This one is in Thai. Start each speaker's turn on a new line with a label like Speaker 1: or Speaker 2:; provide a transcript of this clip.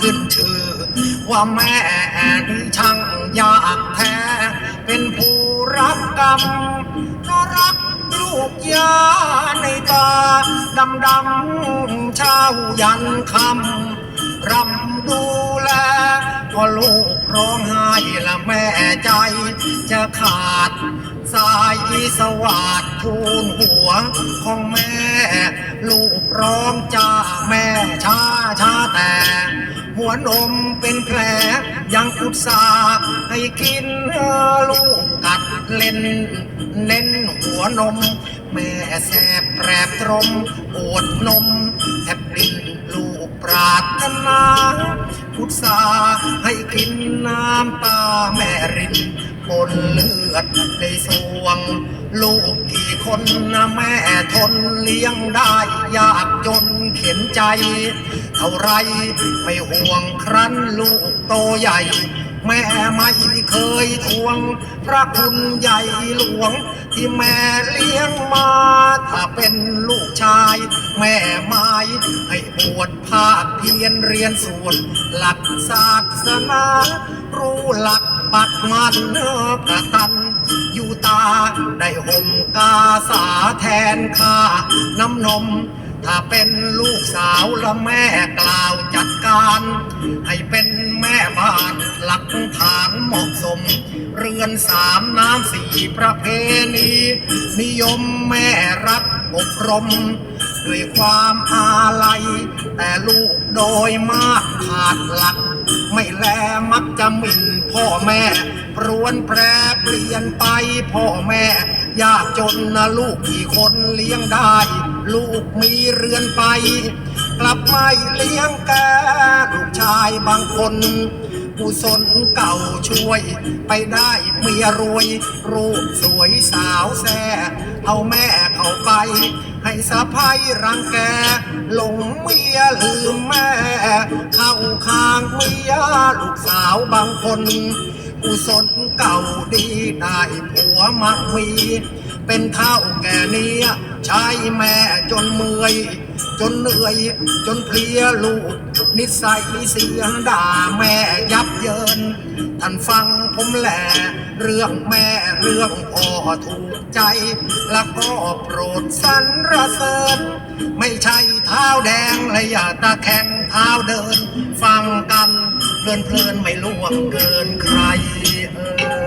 Speaker 1: ขึ้นชื่อ ว่าแม่นี่ช่างยากแท้ เป็นผู้รับกรรมเพราะรักลูกยาในตาดำดำเช้ายันคำรำดูแลพอลูกร้องไห้ละแม่ใจ จะขาดสายสวัสดทูลหัว ของแม่ ลูกร้องจ้าแม่ วนมเป็นแผลยังอุตส่าห์ให้กินลูกกัดเล่น เน้นหัวนม แม่แสบแปรบตรมปวดนมแทบปลิ้นลูกปราถนาอุตส่าห์ให้กินน้ำตาแม่รินปนเลือดในสวงลูกกี่ คนนะแม่ทนเลี้ยงได้ ยากจนเข็นใจ เท่าไรไม่ห่วงครั้นลูกโตใหญ่ แม่ไม่เคยทวง พระคุณใหญ่หลวง ที่แม่เลี้ยงมา ถ้าเป็นลูกชาย แม่ไม้ให้บวชภาคเพียนเรียนสวดหลักศาสนารู้หลัก ปักมันเนื้อกระตัน อยู่ตาได้ห่มกาสาแทนข้าน้ำนม ถ้าเป็นลูกสาวและแม่กล่าวจัดการ ให้เป็นแม่บ้านหลักฐานเหมาะสม เรือนสามน้ำสี่ประเพณี นิยมแม่รักอบรมด้วยความอาลัย แต่ลูกโดยมากขาดหลัก ไม่แลมักจะหมิ่น พ่อแม่ปรวนแปรเปลี่ยนไปพ่อแม่ยากจนนะลูกกี่คนเลี้ยงได้ ลูกมีเรือนไป กลับไม่เลี้ยงแกลูกชายบางคน กุศลเก่าช่วย ไปได้เมียรวย รูปสวยสาวแซ่เอาแม่เขาไป ให้สะพายรังแกหลงเมียลืมแม่ เข้าข้างเมียลูกสาวบางคนกุศลเก่าดีได้ผัวมักมี เป็นเท่าแก่เนี้ยใช้แม่จนเมื่อย จนเหนื่อย จนเพลียลูก นิสัยเสียงด่าแม่ยับเยิน ท่านฟังผมแหละเรื่องแม่เรื่องพ่อถูกใจ แล้วก็โปรดสรรเสริญ ไม่ใช่เท้าแดงและอย่าตาแข็งเท้าเดิน ฟังกันเพลินเพลินไม่ล่วงเกินใครเออ